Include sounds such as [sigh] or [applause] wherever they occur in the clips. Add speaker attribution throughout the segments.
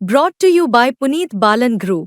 Speaker 1: Brought to you by Puneet Balan Group.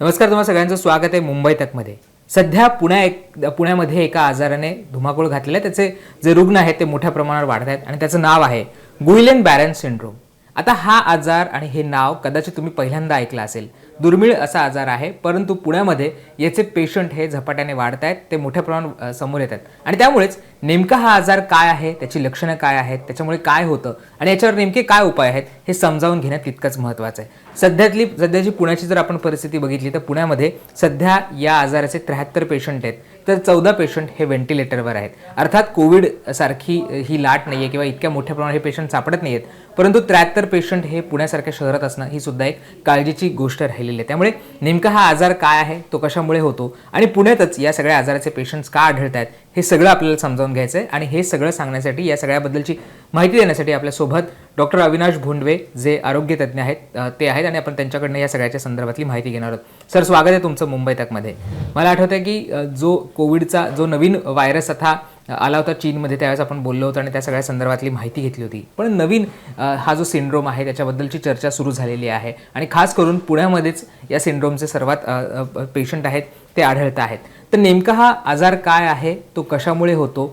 Speaker 2: नमस्कार तुम्हा सगळ्यांचं स्वागत आहे मुंबई तकमध्ये. सध्या पुण्या एक पुण्यामध्ये एका आजाराने धुमाकूळ घातलेला आहे. त्याचे जे रुग्ण आहेत ते मोठ्या प्रमाणावर वाढत आहेत आणि त्याचं नाव आहे गुइलेन बॅरन सिंड्रोम. आता हा आजार आणि हे नाव कदाचित तुम्ही पहिल्यांदा ऐकलं असेल. दुर्मिळ असा आजार आहे परंतु पुण्यामध्ये याचे पेशंट हे झपाट्याने वाढत आहेत ते मोठ्या प्रमाणात समोर येत आहेत. आणि त्यामुळेच नेमका हा आजार काय आहे त्याची लक्षणं काय आहेत त्याच्यामुळे काय होतं आणि याच्यावर नेमके काय उपाय आहेत हे समजावून घेण्यात तितकंच महत्त्वाचं आहे. सध्यातली सध्याची पुण्याची जर आपण परिस्थिती बघितली तर पुण्यामध्ये सध्या या आजाराचे त्र्याहत्तर पेशंट आहेत. तर चौदा पेशंट हे व्हेंटिलेटरवर आहेत. अर्थात कोविड सारखी ही लाट नाही आहे किंवा इतक्या मोठ्या प्रमाणात हे पेशंट सापडत नाही आहेत परंतु त्र्याहत्तर पेशंट हे पुण्यासारख्या शहरात असणं ही सुद्धा एक काळजीची गोष्ट राहिलेली आहे. त्यामुळे नेमका हा आजार काय आहे तो कशामुळे होतो आणि पुण्यातच या सगळ्या आजाराचे पेशंट्स का आढळत आहेत हे सगळं आपल्याला समजावून घ्यायचं आहे आणि हे सगळं सांगण्यासाठी या सगळ्याबद्दलची माहिती देण्यासाठी आपल्यासोबत डॉक्टर अविनाश भोंडवे जे आरोग्य तज्ज्ञ आहेत ते आहेत आणि आपण त्यांच्याकडनं या सगळ्याच्या संदर्भातली माहिती घेणार आहोत. सर स्वागत आहे तुमचं मुंबई तकमध्ये. मला आठवतं आहे की जो कोविडचा जो नवीन व्हायरस आता आला होता चीनमध्ये त्यावेळेस आपण बोललो होतो आणि त्या सगळ्या संदर्भातली माहिती घेतली होती. पण नवीन हा जो सिंड्रोम आहे त्याच्याबद्दलची चर्चा सुरू झालेली आहे आणि खास करून पुण्यामध्येच या सिंड्रोमचे सर्वात पेशंट आहेत ते आढळत आहेत. तर नेमका हा आजार काय आहे तो कशामुळे होतो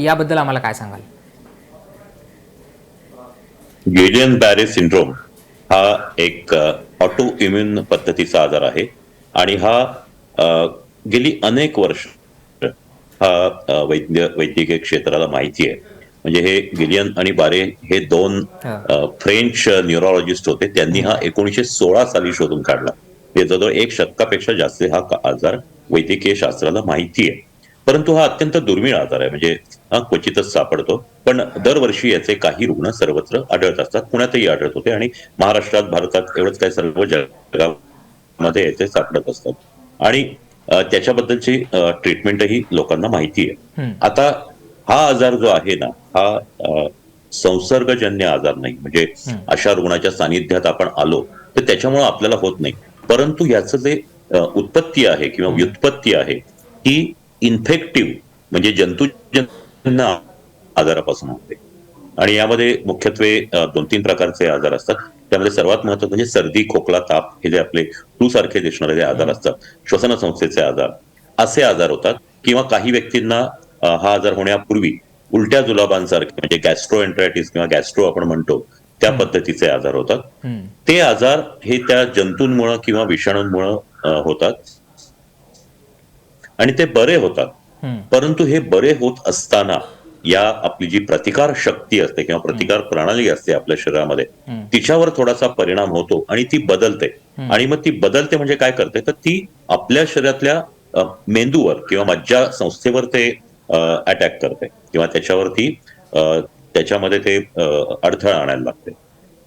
Speaker 2: याबद्दल आम्हाला काय सांगाल?
Speaker 3: गिलियन बॅरे सिंड्रोम हा एक ऑटो इम्युन पद्धतीचा आजार आहे आणि हा गेली अनेक वर्ष हा वैद्य वैद्यकीय क्षेत्राला माहिती आहे. म्हणजे हे गिलियन आणि बारे हे दोन फ्रेंच न्यूरोलॉजिस्ट होते. त्यांनी हा एकोणीसशे सोळा साली शोधून काढला. जवळजवळ एक शतकापेक्षा जास्त हा आजार वैद्यकीय शास्त्राला माहिती आहे. परंतु हा अत्यंत दुर्मिळ आजार आहे. म्हणजे हा क्वचितच सापडतो. पण दरवर्षी याचे काही रुग्ण सर्वत्र आढळत असतात. पुण्यातही आढळत होते आणि महाराष्ट्रात भारतात एवढंच काय सर्व जगामध्ये याचे सापडत असतात. आणि त्याच्याबद्दलची ट्रीटमेंटही लोकांना माहिती आहे. आता हा आजार जो आहे ना हा संसर्गजन्य आजार नाही. म्हणजे अशा रुग्णाच्या सानिध्यात आपण आलो तर त्याच्यामुळे आपल्याला होत नाही. परंतु याचं जे उत्पत्ती आहे किंवा व्युत्पत्ती आहे ही इन्फेक्टिव्ह म्हणजे जंतूजन्य आजारापासून होते. आणि यामध्ये मुख्यत्वे दोन तीन प्रकारचे आजार असतात. त्यामध्ये सर्वात महत्वाचं म्हणजे सर्दी खोकला ताप हे जे आपले फ्लू सारखे दिसणारे जे आजार असतात श्वसन संस्थेचे आजार असे आजार होतात. किंवा काही व्यक्तींना हा आजार होण्यापूर्वी उलट्या जुलाबांसारखे म्हणजे गॅस्ट्रोएन्ट्रायटिस किंवा गॅस्ट्रो आपण म्हणतो त्या पद्धतीचे आजार होतात. ते आजार हे त्या जंतूंमुळं किंवा विषाणूंमुळं होतात. आणि ते बरे होतात. परंतु हे बरे होत असताना या आपली जी प्रतिकार शक्ती असते किंवा प्रतिकार प्रणाली असते आपल्या शरीरामध्ये. तिच्यावर थोडासा परिणाम होतो आणि ती बदलते. आणि मग ती बदलते म्हणजे काय करते? तर ती आपल्या शरीरातल्या मेंदूवर किंवा मज्जा संस्थेवर ते अटॅक करते किंवा त्याच्यावरती त्याच्यामध्ये ते अडथळा आणायला लागते.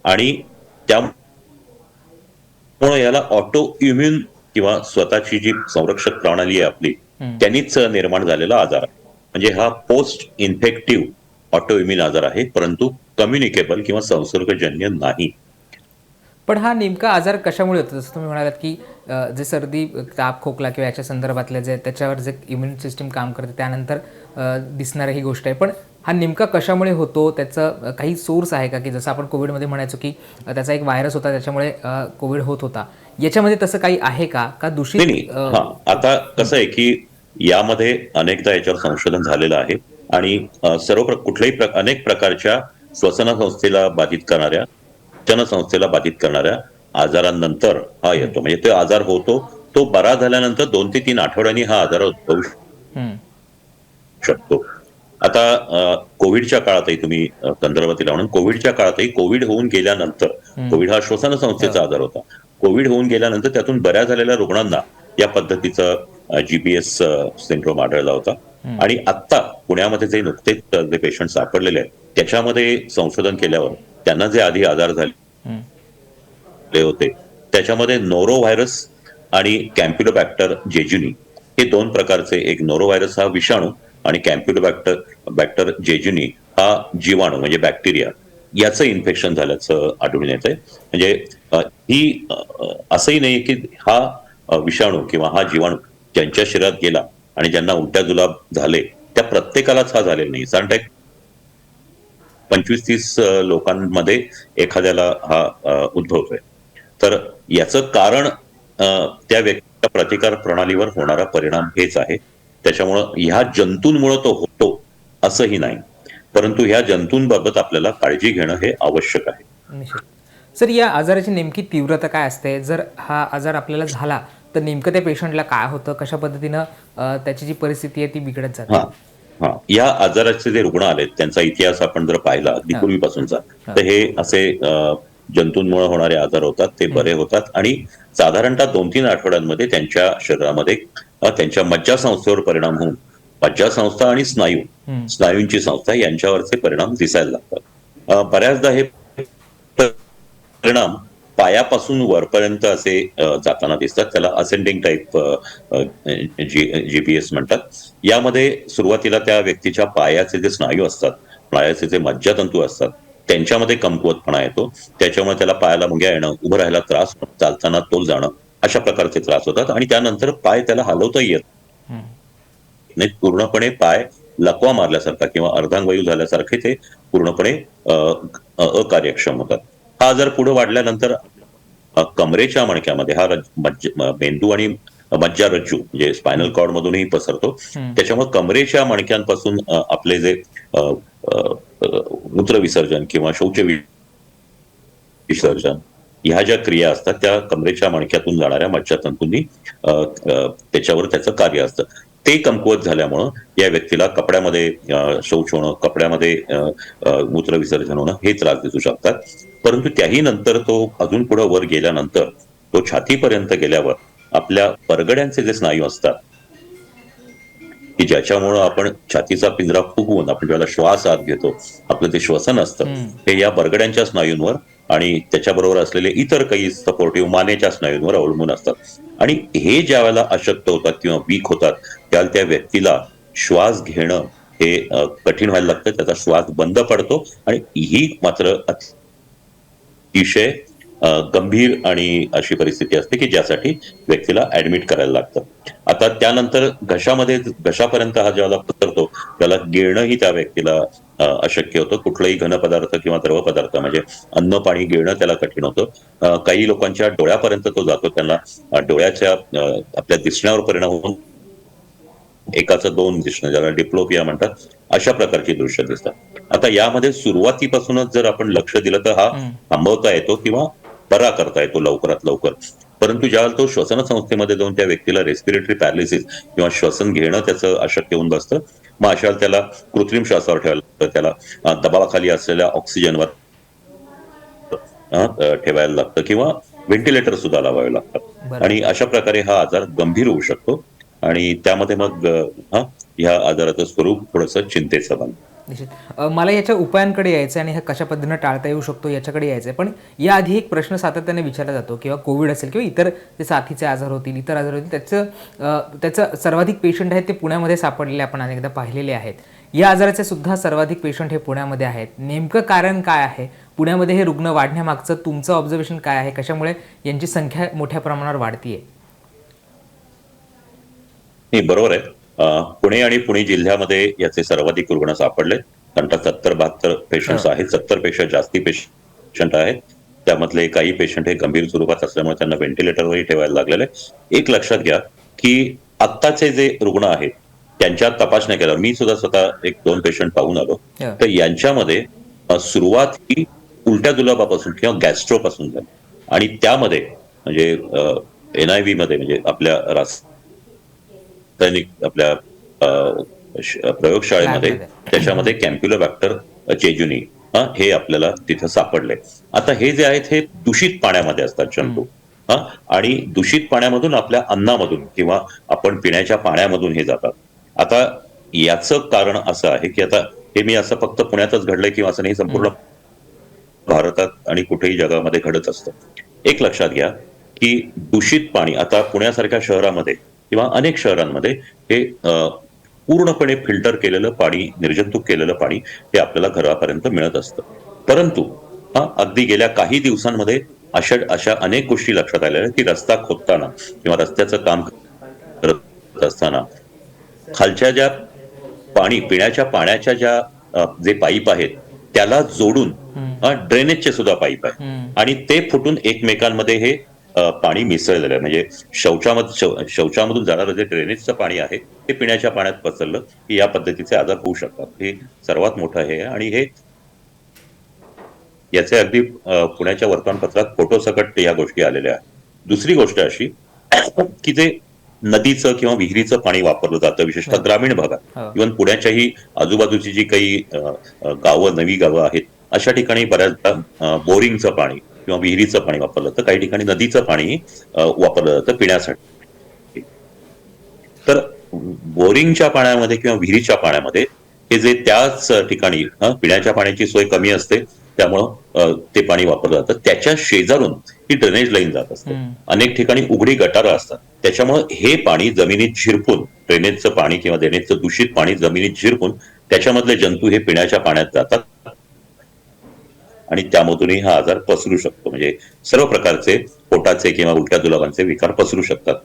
Speaker 3: आणि त्यामुळे याला ऑटो इम्युन किंवा स्वतःची जी संरक्षक प्रणाली आहे आपली. त्यांनीच निर्माण झालेला आजार आहे. म्हणजे हा पोस्ट इन्फेक्टिव्ह ऑटो इम्युन आजार आहे परंतु कम्युनिकेबल किंवा संसर्गजन्य नाही.
Speaker 2: पण हा नेमका आजार कशामुळे होतो? जसं तुम्ही म्हणालात की जे सर्दी ताप खोकला किंवा याच्या संदर्भातले जे त्याच्यावर जे इम्युन सिस्टीम काम करते त्यानंतर दिसणारी ही गोष्ट आहे. पण हा नेमका कशामुळे होतो? त्याचं काही सोर्स आहे का? की जसं आपण कोविडमध्ये म्हणायचो की त्याचा एक व्हायरस होता त्याच्यामुळे कोविड होत होता. याच्यामध्ये तसं काही आहे का? का दूषित
Speaker 3: हा. आता कसं आहे की यामध्ये अनेकदा याच्यावर संशोधन झालेलं आहे आणि सर्व कुठल्याही प्र- अनेक प्रकारच्या श्वसन संस्थेला बाधित करणाऱ्या जनसंस्थेला बाधित करणाऱ्या आजारांनंतर हा येतो. म्हणजे तो आजार होतो तो बरा झाल्यानंतर दोन ते तीन आठवड्यांनी हा आजार उद्भवू
Speaker 2: हम्म.
Speaker 3: शकतो. आता कोविडच्या काळातही तुम्ही अ, संदर्भ दिला म्हणून कोविडच्या काळातही कोविड होऊन गेल्यानंतर कोविड हा श्वसन संस्थेचा आजार होता. कोविड होऊन गेल्यानंतर त्यातून बऱ्या झालेल्या रुग्णांना या पद्धतीचा जीपीएस सिंड्रोम आढळला होता. आणि आत्ता पुण्यामध्ये जे नुकतेच जे पेशंट सापडलेले आहेत त्याच्यामध्ये संशोधन केल्यावर त्यांना जे आधी आजार झाले होते त्याच्यामध्ये नोरो व्हायरस आणि कॅम्प्युलोबॅक्टर जेजुनी हे दोन प्रकारचे एक नोरो व्हायरस हा विषाणू आणि कॅम्प्युलोबॅक्टर बॅक्टर जेजुनी हा जीवाणू म्हणजे बॅक्टेरिया याचं इन्फेक्शन झाल्याचं आढळून येत आहे म्हणजे ही असंही नाही की हा विषाणू किंवा हा जीवाणू ज्यांच्या शरीरात गेला आणि ज्यांना उलट्या जुलाब झाले त्या प्रत्येकालाच हा झालेला नाही. कारण त्या पंचवीस तीस लोकांमध्ये एखाद्याला हा उद्भवतोय. तर याचं कारण त्या व्यक्तीच्या प्रतिकार प्रणालीवर होणारा परिणाम हेच आहे. त्याच्यामुळं ह्या जंतूंमुळे तो होतो असंही नाही. परंतु ह्या जंतूंबाबत आपल्याला काळजी घेणं हे आवश्यक आहे.
Speaker 2: सर या आजाराची नेमकी तीव्रता काय असते? जर हा आजार आपल्याला झाला तर नेमकं त्या पेशंटला काय होतं? कशा पद्धतीनं त्याची जी परिस्थिती आहे ती बिघडत जाते?
Speaker 3: हा या आजाराचे जे रुग्ण आलेत त्यांचा इतिहास आपण जर पाहिला अगदी. पूर्वीपासूनचा. तर हे असे जंतूंमुळे होणारे आजार होतात ते बरे होतात आणि साधारणतः दोन तीन आठवड्यांमध्ये त्यांच्या शरीरामध्ये त्यांच्या मज्जासंस्थेवर परिणाम होऊन मज्जासंस्था आणि स्नायू. स्नायूंची संस्था यांच्यावरचे परिणाम दिसायला लागतात. बऱ्याचदा हे परिणाम पायापासून वरपर्यंत असे जाताना दिसतात. त्याला असेंडिंग टाईप जीपीएस म्हणतात. यामध्ये सुरुवातीला त्या व्यक्तीच्या पायाचे जे स्नायू असतात पायाचे जे मज्जातंतू असतात त्यांच्यामध्ये कमकुवतपणा येतो. त्याच्यामुळे त्याला पायाला मुंग्या येणं उभं राहायला त्रास चालताना तोल जाणं अशा प्रकारचे त्रास होतात. आणि त्यानंतर पाय त्याला हलवताही येत. नाही. पूर्णपणे पाय लकवा मारल्यासारखा किंवा अर्धांगवायू झाल्यासारखे ते पूर्णपणे अकार्यक्षम होतात. हा आजार पुढे वाढल्यानंतर कमरेच्या मणक्यामध्ये हा मेंदू आणि मज्जारज्जू म्हणजे स्पायनल कॉर्ड मधूनही पसरतो. त्याच्यामुळे कमरेच्या मणक्यांपासून आपले जे मूत्रविसर्जन किंवा शौच विसर्जन ह्या ज्या क्रिया असतात त्या कमरेच्या मणक्यातून जाणाऱ्या मज्जातंतूंनी त्याच्यावर त्याचं कार्य असतं. ते कमकुवत झाल्यामुळं या व्यक्तीला कपड्यामध्ये शौच होणं कपड्यामध्ये मूत्रविसर्जन होणं हे त्रास दिसू शकतात. परंतु त्याही नंतर तो अजून पुढे वर गेल्यानंतर तो छातीपर्यंत गेल्यावर आपल्या परगड्यांचे जे स्नायू असतात की ज्याच्यामुळं आपण छातीचा पिंजरा फुगवून आपण ज्याला श्वास आत घेतो आपलं ते श्वसन असतं. हे या बरगड्यांच्या स्नायूंवर आणि त्याच्याबरोबर असलेले इतर काही सपोर्टिव्ह मानेच्या स्नायूंवर अवलंबून असतात आणि हे ज्या वेळेला अशक्त होतात किंवा वीक होतात त्यावेळेला त्या व्यक्तीला श्वास घेणं हे कठीण व्हायला लागतं त्याचा श्वास बंद पडतो आणि ही मात्र अतिशय गंभीर आणि अशी परिस्थिती असते की ज्यासाठी व्यक्तीला ऍडमिट करायला लागतं. आता त्यानंतर घशामध्ये घशापर्यंत हा ज्याला पसरतो त्याला गिळणंही त्या व्यक्तीला अशक्य होतं. कुठलाही घन पदार्थ किंवा द्रव पदार्थ म्हणजे अन्न पाणी गिळणं त्याला कठीण होतं. काही लोकांच्या डोळ्यापर्यंत तो जातो. त्यांना डोळ्याच्या आपल्या दिसण्यावर परिणाम होऊन एकाचं दोन दिसणं ज्याला डिप्लोपिया म्हणतात अशा प्रकारची दृश्य दिसतात. आता यामध्ये सुरुवातीपासूनच जर आपण लक्ष दिलं तर हा. थांबवता येतो किंवा बरा करता येतो लवकरात लवकर. परंतु ज्यावेळेला तो श्वसन संस्थेमध्ये जाऊन त्या व्यक्तीला रेस्पिरेटरी पॅरालिसिस किंवा श्वसन घेणं त्याचं अशक्य होऊन बसतं मग अशा वेळेला त्याला कृत्रिम श्वासावर ठेवायला लागतं. त्याला दबावाखाली असलेल्या ऑक्सिजनवर ठेवायला लागतं किंवा व्हेंटिलेटर सुद्धा लावावे लागतात. आणि अशा प्रकारे हा आजार गंभीर होऊ शकतो आणि त्यामध्ये मग हा ह्या आजाराचं स्वरूप थोडंसं चिंतेचं बनतं.
Speaker 2: निश्चित. मला याच्या उपायांकडे यायचं आणि ह्या कशा पद्धतीनं टाळता येऊ शकतो याच्याकडे यायचं आहे पण याआधी एक प्रश्न सातत्याने विचारला जातो किंवा कोविड असेल किंवा इतर जे साथीचे आजार होतील इतर आजार होतील त्याचं त्याचं सर्वाधिक पेशंट आहेत ते पुण्यामध्ये सापडलेले आपण अनेकदा पाहिलेले आहेत. या आजाराचे सुद्धा सर्वाधिक पेशंट हे पुण्यामध्ये आहेत. नेमकं कारण काय आहे? पुण्यामध्ये हे रुग्ण वाढण्यामागचं तुमचं ऑब्झर्वेशन काय आहे? कशामुळे यांची संख्या मोठ्या प्रमाणावर वाढतीये?
Speaker 3: बरोबर आहे. पुणे आणि पुणे जिल्ह्यामध्ये याचे सर्वाधिक रुग्ण सापडले. कारण सत्तर बहात्तर पेशंट. आहेत. सत्तरपेक्षा जास्ती पेशंट आहेत. त्यामधले काही पेशंट हे गंभीर स्वरूपात असल्यामुळे त्यांना व्हेंटिलेटरवरही ठेवायला लागलेले एक लक्षात घ्या की आत्ताचे जे रुग्ण आहेत त्यांच्या तपासण्या केल्या मी सुद्धा स्वतः एक दोन पेशंट पाहून आलो. तर यांच्यामध्ये सुरुवात ही उलट्या जुलाबापासून किंवा गॅस्ट्रोपासून झाली. आणि त्यामध्ये म्हणजे एनआयव्ही मध्ये म्हणजे आपल्या रास रासायनिक आपल्या प्रयोगशाळेमध्ये. त्याच्यामध्ये कॅम्प्युलोबॅक्टर चेजुनी हा हे आपल्याला तिथं सापडले. आता हे जे आहेत हे दूषित पाण्यामध्ये असतात जंतू. हा आणि दूषित पाण्यामधून आपल्या अन्नामधून किंवा आपण पिण्याच्या पाण्यामधून हे जातात. आता याचं कारण असं आहे की आता हे मी असं फक्त पुण्यातच घडलंय किंवा असं नाही संपूर्ण भारतात आणि कुठेही जगामध्ये घडत असतं. एक लक्षात घ्या की दूषित पाणी आता पुण्यासारख्या शहरामध्ये किंवा अनेक शहरांमध्ये हे पूर्णपणे फिल्टर केलेलं पाणी निर्जंतुक केलेलं पाणी हे आपल्याला घरापर्यंत मिळत असतं. परंतु हा अगदी गेल्या काही दिवसांमध्ये अशा अशा अनेक गोष्टी लक्षात आल्या आहेत की रस्ता खोदताना किंवा रस्त्याचं काम करत असताना खालच्या ज्या पाणी पिण्याच्या पाण्याच्या ज्या जे पाईप आहेत त्याला जोडून ड्रेनेजचे सुद्धा पाईप आहे आणि ते फुटून एकमेकांमध्ये हे पाणी मिसळलेलं आहे. म्हणजे शौचामध्ये शौचामधून जाणारं जे ड्रेनेजचं पाणी आहे ते पिण्याच्या पाण्यात पसरलं की या पद्धतीचे आजार होऊ शकतात. हे सर्वात मोठं हे आहे. आणि हे याचे अगदी पुण्याच्या वर्तमानपत्रात फोटो सकट या गोष्टी आलेल्या आहेत. दुसरी गोष्ट अशी [coughs] की ते नदीचं किंवा विहिरीचं पाणी वापरलं जातं विशेषतः ग्रामीण भागात.
Speaker 2: हो.
Speaker 3: इव्हन पुण्याच्याही आजूबाजूची जी काही गावं नवी गावं आहेत अशा ठिकाणी बऱ्याचदा बोरिंगचं पाणी किंवा विहिरीचं पाणी वापरलं जातं काही ठिकाणी नदीचं पाणी वापरलं जातं पिण्यासाठी. तर बोरिंगच्या पाण्यामध्ये किंवा विहिरीच्या पाण्यामध्ये हे जे त्याच ठिकाणी पिण्याच्या पाण्याची सोय कमी असते त्यामुळं ते पाणी वापरलं जातं. त्याच्या शेजारून ही ड्रेनेज लाईन जात असते. अनेक ठिकाणी उघडी गटारं असतात. त्याच्यामुळं हे पाणी जमिनीत झिरपून ड्रेनेजचं पाणी किंवा ड्रेनेजचं दूषित पाणी जमिनीत झिरपून त्याच्यामधले जंतू हे पिण्याच्या पाण्यात जातात. आणि त्यामधूनही हा आजार पसरू शकतो. म्हणजे सर्व प्रकारचे पोटाचे किंवा उलट्या जुलाबांचे विकार पसरू शकतात.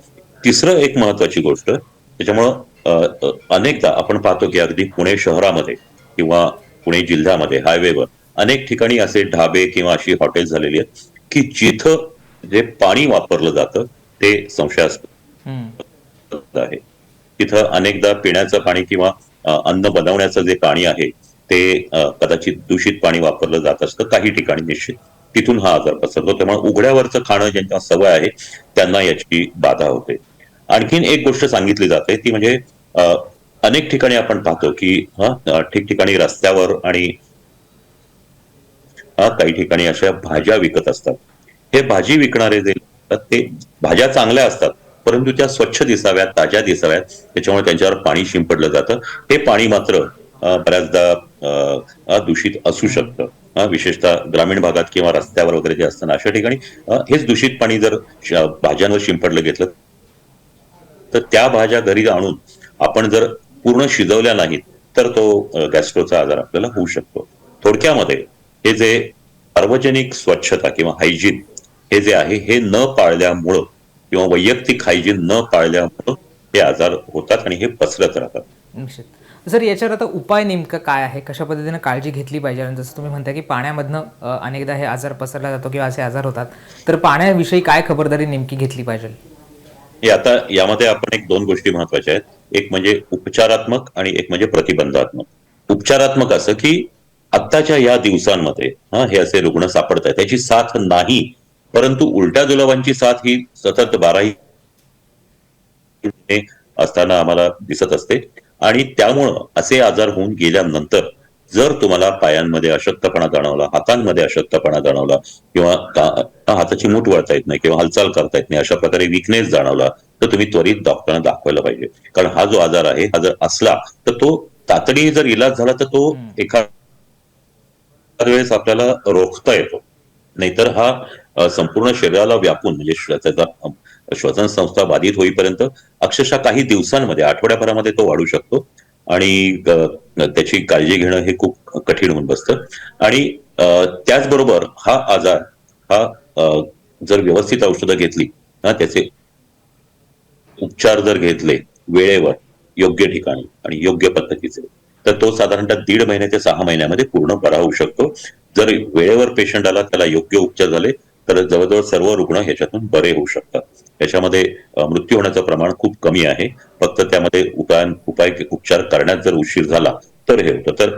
Speaker 3: तिसरं एक महत्वाची गोष्ट त्याच्यामुळं अनेकदा आपण पाहतो की अगदी पुणे शहरामध्ये किंवा पुणे जिल्ह्यामध्ये हायवेवर अनेक ठिकाणी असे ढाबे किंवा अशी हॉटेल झालेली आहेत की जिथं जे पाणी वापरलं जातं ते संशयास्पद आहे. तिथं अनेकदा पिण्याचं पाणी किंवा अन्न बनवण्याचं जे पाणी आहे ते कदाचित दूषित पाणी वापरलं जात असतं काही ठिकाणी निश्चित. तिथून हा आजार पसरतो. त्यामुळे उघड्यावरचं खाणं ज्यांच्या सवय आहे त्यांना याची बाधा होते. आणखीन एक गोष्ट सांगितली जाते ती म्हणजे अनेक ठिकाणी आपण पाहतो की ठिकठिकाणी रस्त्यावर आणि काही ठिकाणी अशा भाज्या विकत असतात. हे भाजी विकणारे जे ते भाज्या चांगल्या असतात परंतु त्या स्वच्छ दिसाव्यात ताज्या दिसाव्यात त्याच्यामुळे त्यांच्यावर पाणी शिंपडलं जातं. हे पाणी मात्र बऱ्याचदा दूषित असू शकतं. विशेषतः ग्रामीण भागात किंवा रस्त्यावर वगैरे जे असताना अशा ठिकाणी हेच दूषित पाणी जर भाज्यांवर शिंपडलं घेतलं तर त्या भाज्या घरी आणून आपण जर पूर्ण शिजवल्या नाहीत तर तो गॅस्ट्रोचा आजार आपल्याला होऊ शकतो. थोडक्यामध्ये हे जे सार्वजनिक स्वच्छता किंवा हायजीन हे जे आहे हे न पाळल्यामुळं किंवा वैयक्तिक हायजीन न पाळल्यामुळं हे आजार होतात आणि हे पसरत राहतात.
Speaker 2: सर याच्यावर आता उपाय नेमकं काय आहे? कशा पद्धतीने काळजी घेतली पाहिजे? आणि जसं तुम्ही म्हणता की पाण्यामधनं अनेकदा हे आजार पसरला जातो किंवा असे आजार होतात तर पाण्याविषयी काय खबरदारी नेमकी घेतली पाहिजे?
Speaker 3: हे आता यामध्ये आपण एक दोन गोष्टी महत्त्वाच्या आहेत. एक म्हणजे उपचारात्मक आणि एक म्हणजे प्रतिबंधात्मक. उपचारात्मक असं की आत्ताच्या या दिवसांमध्ये हा हे असे रुग्ण सापडत आहेत त्याची साथ नाही परंतु उलट्या जुलाबांची साथ ही सतत बाराही असताना आम्हाला दिसत असते. आणि त्यामुळं असे आजार होऊन गेल्यानंतर जर तुम्हाला पायांमध्ये अशक्तपणा जाणवला हातांमध्ये अशक्तपणा जाणवला किंवा हाताची मूठ वळता येत नाही किंवा हालचाल करता येत नाही अशा प्रकारे विकनेस जाणवला तर तुम्ही त्वरित डॉक्टरांना दाखवायला पाहिजे. कारण हा जो आजार आहे हा जर असला तर तो तातडीने जर इलाज झाला तर तो एका वेळेस आपल्याला रोखता येतो. नाहीतर हा संपूर्ण शरीराला व्यापून म्हणजे त्याचा श्वसन संस्था बाधित होईपर्यंत अक्षरशः काही दिवसांमध्ये आठवड्याभरामध्ये तो वाढू शकतो. आणि त्याची काळजी घेणं हे खूप कठीण होऊन बसतं. आणि त्याचबरोबर हा आजार हा जर व्यवस्थित औषधं घेतली ना त्याचे उपचार जर घेतले वेळेवर योग्य ठिकाणी आणि योग्य पद्धतीचे तर तो साधारणतः दीड महिने ते सहा महिन्यामध्ये पूर्ण बरा होऊ शकतो. जर वेळेवर पेशंट आला त्याला योग्य उपचार झाले तर जवळजवळ सर्व रुग्ण ह्याच्यातून बरे होऊ शकतात. त्याच्यामध्ये मृत्यू होण्याचं प्रमाण खूप कमी आहे. फक्त त्यामध्ये उपाय उपाय उपचार करण्यात जर उशीर झाला तर हे होतं. तर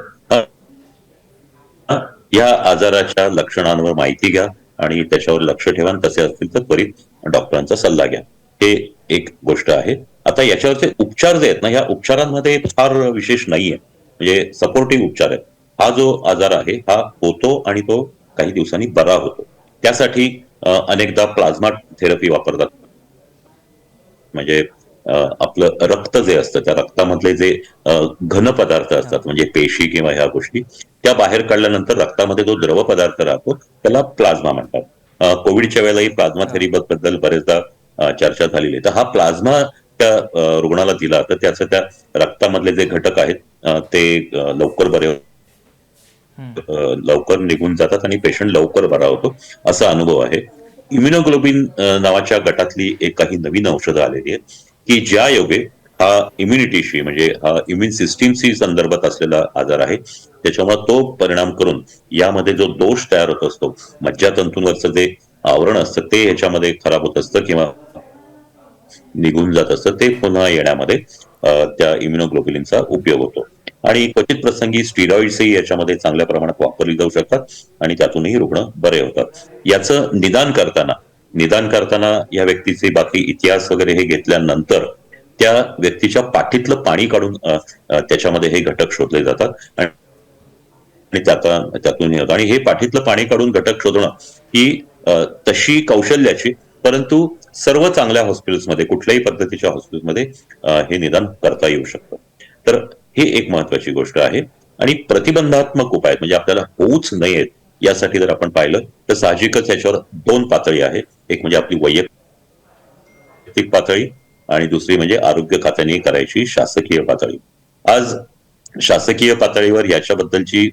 Speaker 3: या आजाराच्या लक्षणांवर माहिती घ्या आणि त्याच्यावर लक्ष ठेवा तसे असतील तर त्वरित डॉक्टरांचा सल्ला घ्या. हे एक गोष्ट आहे. आता याच्यावरचे उपचार जे आहेत ना या उपचारांमध्ये फार विशेष नाहीये. म्हणजे सपोर्टिव्ह उपचार आहेत. हा जो आजार आहे हा होतो आणि तो काही दिवसांनी बरा होतो. त्यासाठी अनेकदा प्लाझ्मा थेरपी वापरतात. म्हणजे आपलं रक्त जे असतं त्या रक्तामधले जे घन पदार्थ असतात म्हणजे पेशी किंवा ह्या गोष्टी त्या बाहेर काढल्यानंतर रक्तामध्ये जो द्रव पदार्थ राहतो त्याला प्लाझ्मा म्हणतात. कोविडच्या वेळेलाही प्लाझ्मा थेरपी बद्दल बरेचदा चर्चा झालेली आहे. तर हा प्लाझ्मा त्या रुग्णाला दिला तर त्याचं त्या रक्तामधले जे घटक आहेत ते लवकर बरे लवकर निघून जातात आणि पेशंट लवकर बरा होतो. असा अनुभव आहे. इम्युनोग्लोबिन नावाच्या गटातली एक काही नवीन औषधं आलेली आहेत की ज्या योगे हा इम्युनिटीशी म्हणजे हा इम्युन सिस्टीमशी संदर्भात असलेला आजार आहे त्याच्यामुळे तो परिणाम करून यामध्ये जो दोष तयार होत असतो मज्जातंतूंवरचं जे आवरण असतं ते याच्यामध्ये खराब होत असतं किंवा निघून जात असतं ते पुन्हा येण्यामध्ये त्या इम्युनोग्लोबुलिनचा उपयोग होतो. आणि क्वचित प्रसंगी स्टिरॉइड्सही याच्यामध्ये चांगल्या प्रमाणात वापरली जाऊ शकतात आणि त्यातूनही रुग्ण बरे होतात. याचं निदान करताना निदान करताना या व्यक्तीचे बाकी इतिहास वगैरे हे घेतल्यानंतर त्या व्यक्तीच्या पाठीतलं पाणी काढून त्याच्यामध्ये हे घटक शोधले जातात आणि त्याचा त्यातून हे होतं. आणि हे पाठीतलं पाणी काढून घटक शोधणं ही तशी कौशल्याची परंतु सर्व चांगल्या हॉस्पिटल्समध्ये कुठल्याही पद्धतीच्या हॉस्पिटलमध्ये हे निदान करता येऊ शकतं. तर हे एक महत्वाची गोष्ट आहे. आणि प्रतिबंधात्मक उपाय म्हणजे आपल्याला होऊच नयेत यासाठी जर आपण पाहिलं तर साहजिकच याच्यावर दोन पातळी आहे एक म्हणजे आपली वैयक्तिक पातळी आणि दुसरी म्हणजे आरोग्य खात्याने करायची शासकीय पातळी. आज शासकीय पातळीवर याच्याबद्दलची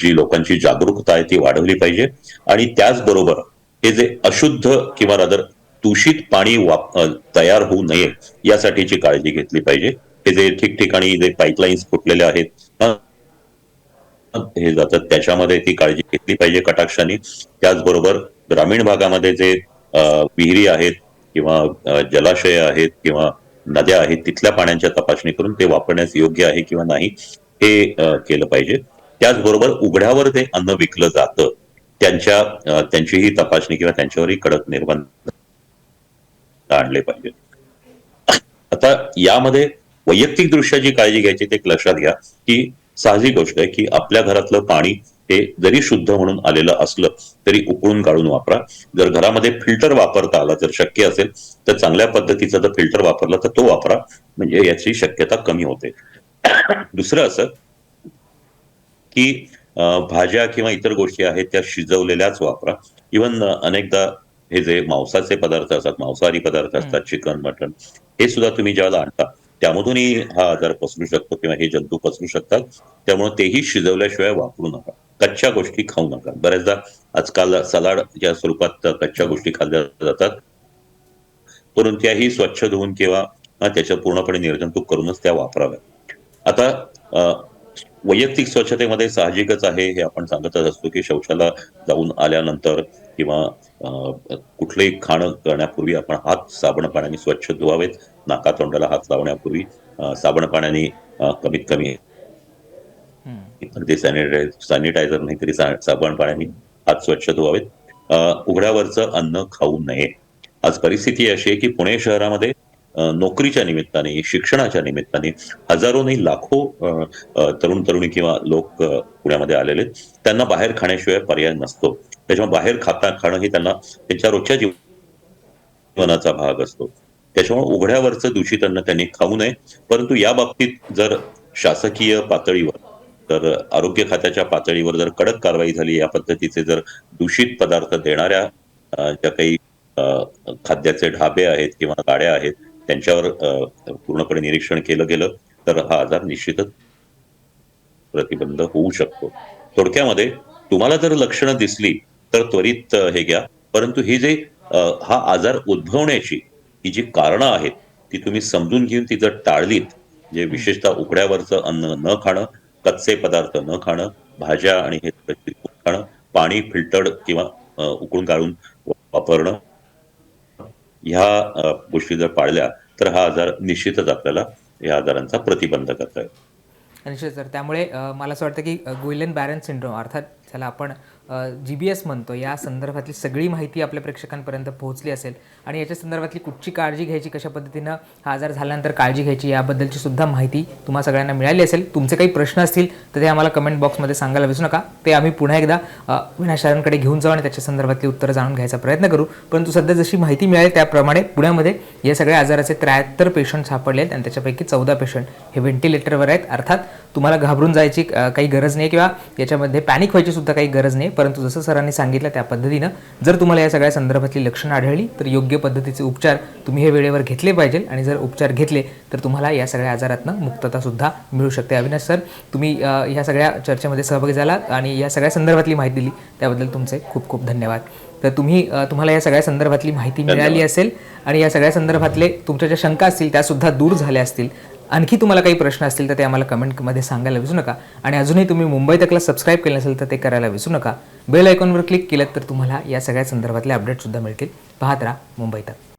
Speaker 3: जी लोकांची जागरूकता आहे ती वाढवली पाहिजे. आणि त्याचबरोबर हे जे अशुद्ध किंवा रादर दूषित पाणी वाप तयार होऊ नये यासाठीची काळजी घेतली पाहिजे. हे जे ठिकठिकाणी जे पाईपलाईन्स फुटलेले आहेत हे जातात. त्याच्यामध्ये ती काळजी घेतली पाहिजे कटाक्षाने. त्याचबरोबर ग्रामीण भागामध्ये जे विहिरी आहेत किंवा जलाशय आहेत किंवा नद्या आहेत तिथल्या पाण्याच्या तपासणी करून ते वापरण्यास योग्य आहे किंवा नाही हे केलं पाहिजे. त्याचबरोबर उघड्यावर ते अन्न विकलं जातं त्यांच्या त्यांचीही तपासणी किंवा त्यांच्यावरही कडक निर्बंध आणले पाहिजे आता यामध्ये वैयक्तिक दृष्ट्या जी काळजी घ्यायची ते एक लक्षात घ्या की साहजिक गोष्ट आहे की आपल्या घरातलं पाणी हे जरी शुद्ध म्हणून आलेलं असलं तरी उकळून काढून वापरा. जर घरामध्ये फिल्टर वापरता आला जर शक्य असेल तर चांगल्या पद्धतीचा जर फिल्टर वापरला तर तो वापरा. म्हणजे याची शक्यता कमी होते. दुसरं असं की भाज्या किंवा इतर गोष्टी आहेत त्या शिजवलेल्याच वापरा. इवन अनेकदा हे जे मांसाचे पदार्थ असतात मांसाहारी पदार्थ असतात चिकन मटन हे सुद्धा तुम्ही ज्यावेळेला आणता त्यामधूनही हा आजार पसरू शकतो किंवा हे जंतू पसरू शकतात. त्यामुळे तेही शिजवल्याशिवाय वापरू नका. कच्च्या गोष्टी खाऊ नका. बऱ्याचदा आजकाल सलाडच्या स्वरूपात कच्च्या गोष्टी खाल्ल्या जातात परंतु त्याही स्वच्छ धुवून किंवा त्याच्या पूर्णपणे निर्जंतुक करूनच त्या वापराव्या आता वैयक्तिक स्वच्छतेमध्ये साहजिकच आहे हे आपण सांगतच असतो की शौचाला जाऊन आल्यानंतर किंवा कुठलंही खाणं करण्यापूर्वी आपण हात साबण पाण्याने स्वच्छ धुवावेत. नाका तोंडाला हात लावण्यापूर्वी साबण पाण्याने कमीत कमी ते सॅनिटायझर सॅनिटायझर नाही तरी साबण पाण्याने हात स्वच्छ धुवावेत. उघड्यावरचं अन्न खाऊ नये. आज परिस्थिती अशी आहे की पुणे शहरामध्ये नोकरीच्या निमित्ताने शिक्षणाच्या निमित्ताने हजारो नाही लाखो तरुण तरुणी किंवा लोक पुण्यामध्ये आलेले. त्यांना बाहेर खाण्याशिवाय पर्याय नसतो. त्याच्यामुळे बाहेर खाता खाणं हे त्यांना त्यांच्या रोजच्या जीवनाचा भाग असतो. त्याच्यामुळे उघड्यावरचं दूषित अन्न त्यांनी खाऊ नये. परंतु या बाबतीत जर शासकीय पातळीवर तर आरोग्य खात्याच्या पातळीवर जर कडक कारवाई झाली या पद्धतीचे जर दूषित पदार्थ देणाऱ्या ज्या काही अ, खाद्याचे ढाबे आहेत किंवा गाड्या आहेत त्यांच्यावर पूर्णपणे निरीक्षण केलं गेलं तर हा आजार निश्चितच प्रतिबंध होऊ शकतो. थोडक्यामध्ये तुम्हाला जर लक्षणं दिसली तर त्वरित हे घ्या. परंतु ही जे हा आजार उद्भवण्याची ही जी कारणं आहेत ती तुम्ही समजून घेऊन ती जर टाळलीत जे विशेषतः उघड्यावरचं अन्न न खाणं कच्चे पदार्थ न खाणं भाज्या आणि हे खाणं पाणी फिल्टर्ड किंवा उकळून गाळून वापरणं ह्या गोष्टी जर पाळल्या तर हा आजार निश्चितच आपल्याला या आजारांचा प्रतिबंध करता येईल
Speaker 2: निश्चित सर. त्यामुळे मला असं वाटतं की गुइलन बॅरन सिंड्रोम अर्थात ज्याला आपण जी बी एस म्हणतो या संदर्भातली सगळी माहिती आपल्या प्रेक्षकांपर्यंत पोहोचली असेल आणि याच्या संदर्भातली कुठची काळजी घ्यायची कशा पद्धतीनं हा आजार झाल्यानंतर काळजी घ्यायची याबद्दलची सुद्धा माहिती तुम्हा सगळ्यांना मिळाली असेल. तुमचे काही प्रश्न असतील तर ते आम्हाला कमेंट बॉक्समध्ये सांगायला विसरू नका. ते आम्ही पुन्हा एकदा विनाशारांकडे घेऊन जाऊ आणि त्याच्या संदर्भातली उत्तरं जाणून घ्यायचा प्रयत्न करू. परंतु सध्या जशी माहिती मिळाली त्याप्रमाणे पुण्यामध्ये या सगळ्या आजाराचे त्र्याहत्तर पेशंट सापडले आहेत आणि त्याच्यापैकी चौदा पेशंट हे व्हेंटिलेटरवर आहेत. अर्थात तुम्हाला घाबरून जायची काही गरज नाही किंवा याच्यामध्ये पॅनिक व्हायची सुद्धा काही गरज नाही. परंतु जसं सरांनी सांगितलं त्या पद्धतीनं जर तुम्हाला या सगळ्या संदर्भातली लक्षणं आढळली तर योग्य पद्धतीचे उपचार तुम्ही हे वेळेवर घेतले पाहिजे. आणि जर उपचार घेतले तर तुम्हाला या सगळ्या आजारातनं मुक्तता सुद्धा मिळू शकते. अविनाश सर तुम्ही ह्या सगळ्या चर्चेमध्ये सहभागी झालात आणि या सगळ्या संदर्भातली माहिती दिली. त्याबद्दल तुमचे खूप खूप धन्यवाद. तर तुम्ही तुम्हाला या सगळ्या संदर्भातली माहिती मिळाली असेल आणि या सगळ्या संदर्भातले तुमच्या ज्या शंका असतील त्या सुद्धा दूर झाल्या असतील. आणखी तुम्हाला काही प्रश्न असतील तर ते आम्हाला कमेंटमध्ये सांगायला विसरू नका. आणि अजूनही तुम्ही मुंबई तकला सबस्क्राईब केलं नसेल तर ते करायला विसरू नका. बेल आयकॉनवर क्लिक केलं तर तुम्हाला या सगळ्या संदर्भातले अपडेटसुद्धा मिळतील. पाहत राहा मुंबई तक.